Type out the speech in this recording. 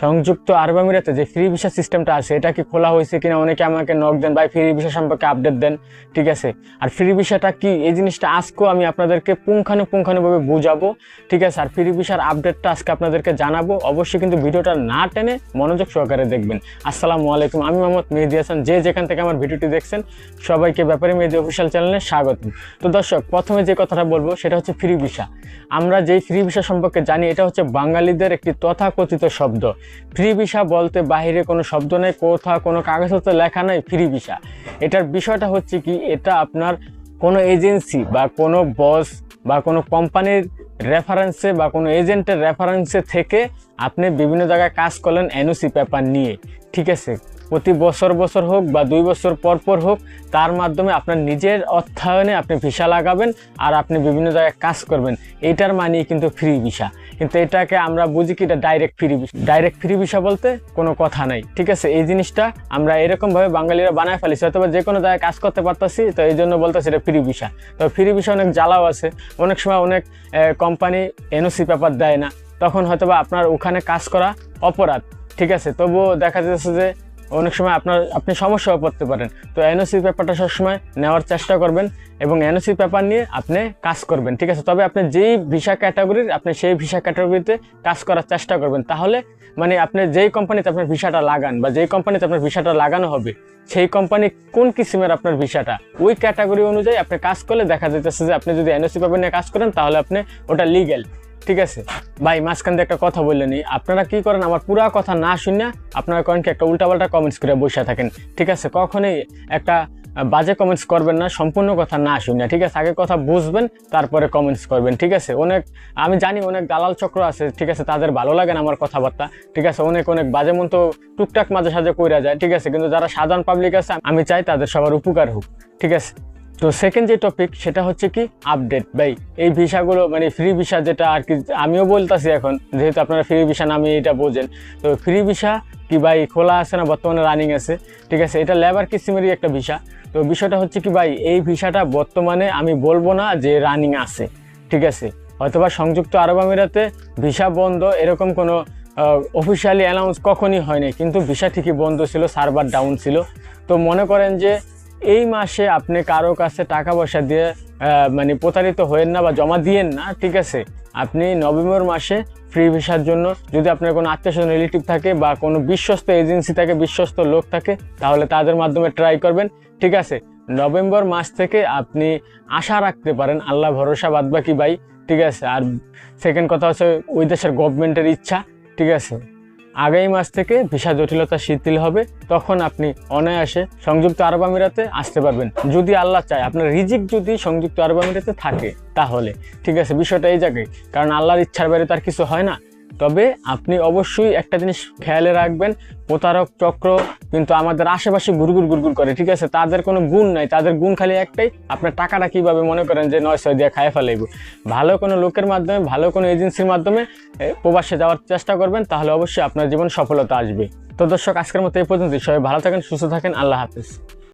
সংযুক্ত আরব আমিরাতে যে ফ্রি ভিসা সিস্টেমটা আছে, এটা কি খোলা হয়েছে কিনা অনেকে আমাকে নক দেন ভাই ফ্রি ভিসা সম্পর্কে আপডেট দেন, ঠিক আছে? আর ফ্রি ভিসাটা কি, এই জিনিসটা আজকেও আমি আপনাদেরকে পুঙ্খানুপুঙ্খানুভাবে বুঝাবো, ঠিক আছে? আর ফ্রি ভিসার আপডেটটা আজকে আপনাদেরকে জানাব। অবশ্যই কিন্তু ভিডিওটা না টেনে মনোযোগ সহকারে দেখবেন। আসসালামু আলাইকুম, আমি মোহাম্মদ মেহেদি হাসান। যে যেখান থেকে আমার ভিডিওটি দেখছেন, সবাইকে ব্যাপারে মেহেদি অফিসিয়াল চ্যানেলে স্বাগত তো দর্শক, প্রথমে যে কথাটা বলব, সেটা হচ্ছে ফ্রি ভিসা আমরা যেই ফ্রি ভিসা সম্পর্কে জানি, এটা হচ্ছে বাঙালিদের একটি তথাকথিত শব্দ। ফ্রি ভিসা বলতে বাহিরে কোনো শব্দ নেই, কোথাও কোনো কাগজপত্র লেখা নেই, ফ্রি ভিসা। এটার বিষয়টা হচ্ছে কি, এটা আপনার কোনো এজেন্সি বা কোনো বস বা কোনো কোম্পানির রেফারেন্সে বা কোনো এজেন্টের রেফারেন্সে থেকে আপনি বিভিন্ন জায়গায় কাজ করলেন এনওসি পেপার নিয়ে। ঠিক আছে? প্রতি বছর বছর হোক বা দুই বছর পর পর হোক, তার মাধ্যমে আপনার নিজের অর্থায়নে আপনি ভিসা লাগাবেন আর আপনি বিভিন্ন জায়গায় কাজ করবেন। এইটার মানেই কিন্তু ফ্রি ভিসা কিন্তু এটাকে আমরা বুঝি কি, এটা direct free direct free visa বলতে কোনো কথা নাই, ঠিক আছে? এই জিনিসটা আমরা এরকমভাবে বাঙালিরা বানায় ফেলিছি, অথবা যে কোনো জায়গায় কাজ করতে পারতাছি, তো এই জন্য বলতেছি এটা ফ্রি ভিসা তো ফ্রি ভিসা অনেক জ্বালাও আছে। অনেক সময় অনেক কোম্পানি এনওসি পেপার দেয় না। তখন হয়তোবা আপনার ওখানে কাজ করা অপরাধ, ঠিক আছে? তবুও দেখা যাচ্ছে যে অনেক সময় আপনার, আপনি সমস্যাও পড়তে পারেন। তো এনওসি পেপারটা সবসময় নেওয়ার চেষ্টা করবেন এবং এনওসি পেপার নিয়ে আপনি কাজ করবেন, ঠিক আছে? তবে আপনি যেই ভিসা ক্যাটাগরির আপনি সেই ভিসা ক্যাটাগরিতে কাজ করার চেষ্টা করবেন। তাহলে মানে আপনি যেই কোম্পানিতে আপনার ভিসাটা লাগান বা যেই কোম্পানিতে আপনার ভিসাটা লাগানো হবে, সেই কোম্পানি কোন কিসিমের আপনার ভিসাটা ওই ক্যাটাগরি অনুযায়ী আপনি কাজ করলে দেখা যাইতেছে যে আপনি যদি এনওসি পেপার নিয়ে কাজ করেন, তাহলে আপনি ওটা লিগেল ঠিক আছে? ভাই, মাঝখান দিয়ে একটা কথা বললেনি আপনারা কি করেন? আমার পুরা কথা না শুনে আপনারা করেন একটা উল্টাপাল্টা কমেন্টস করে বসে থাকেন। ঠিক আছে? কখনোই একটা বাজে কমেন্টস করবেন না, সম্পূর্ণ কথা না শুনে ঠিক আছে? আগে কথা বুঝবেন, তারপরে কমেন্টস করবেন। ঠিক আছে? অনেক, আমি জানি অনেক দালাল চক্র আছে, ঠিক আছে? তাদের ভালো লাগে না আমার কথাবার্তা। ঠিক আছে? অনেক অনেক বাজে মতো টুকটাক মাঝে সাঝে কইরা যায়। ঠিক আছে? কিন্তু যারা সাধারণ পাবলিক আছে, আমি চাই তাদের সবার উপকার হোক। ঠিক আছে? তো সেকেন্ড যে টপিক সেটা হচ্ছে কি আপডেট ভাই, এই ভিসাগুলো মানে ফ্রি ভিসা যেটা আর কি, আমিও বলতেছি এখন, যেহেতু আপনারা ফ্রি ভিসা নামে এটা বোঝেন। তো ফ্রি ভিসা কি ভাই খোলা আছে না, বর্তমানে রানিং আছে? ঠিক আছে, এটা লেবার কিসিমেরই একটা ভিসা। তো বিষয়টা হচ্ছে কি ভাই, এই ভিসাটা বর্তমানে আমি বলব না যে রানিং আছে। ঠিক আছে, হয়তোবা সংযুক্ত আরব আমিরাতে ভিসা বন্ধ, এরকম কোনো অফিসিয়ালি অ্যানাউন্স কখনই হয়নি কিন্তু ভিসা ঠিকই বন্ধ ছিল সার্ভার ডাউন ছিল। তো মনে করেন যে এই মাসে আপনি কারও কাছে টাকা পয়সা দিয়ে মানে প্রতারিত হয়েন না বা জমা দিয়েন না, ঠিক আছে? আপনি নভেম্বর মাসে ফ্রি ভিসার জন্য যদি আপনার কোনো আত্মীয় স্বজন রিলেটিভ থাকে বা কোনো বিশ্বস্ত এজেন্সি থাকে, বিশ্বস্ত লোক থাকে, তাহলে তাদের মাধ্যমে ট্রাই করবেন, ঠিক আছে? নভেম্বর মাস থেকে আপনি আশা রাখতে পারেন, আল্লাহ ভরসা বাদ বাকি ভাই, ঠিক আছে? আর সেকেন্ড কথা হচ্ছে ওই দেশের গভর্নমেন্টের ইচ্ছা, ঠিক আছে? আগামী মাস থেকে ভিসা জটিলতা শিথিল হবে, তখন আপনি অনায়াসে সংযুক্ত আরব আমিরাতে আসতে পারবেন। যদি আল্লাহ চায়, আপনার রিজিক যদি সংযুক্ত আরব আমিরাতে থাকে, তাহলে। ঠিক আছে, বিষয়টা এই জায়গায়। কারণ আল্লাহর ইচ্ছার বাইরে তার কিছু হয় না। তবে আপনি অবশ্যই একটা জিনিস খেয়ালে রাখবেন, প্রতারক চক্র কিন্তু আমাদের আশেপাশে গুড়গুড় গুড়গুড় করে, ঠিক আছে? তাদের কোনো গুণ নাই, তাদের গুণ খালি একটাই, আপনার টাকাটা কীভাবে মনে করেন যে নয় ছয় দিয়ে খায় ফেলাইব? ভালো কোনো লোকের মাধ্যমে, ভালো কোনো এজেন্সির মাধ্যমে প্রবাসে যাওয়ার চেষ্টা করবেন, তাহলে অবশ্যই আপনার জীবন সফলতা আসবে। তো দর্শক, আজকের মতো এই পর্যন্ত সবাই ভালো থাকেন, সুস্থ থাকেন, আল্লাহ হাফিজ।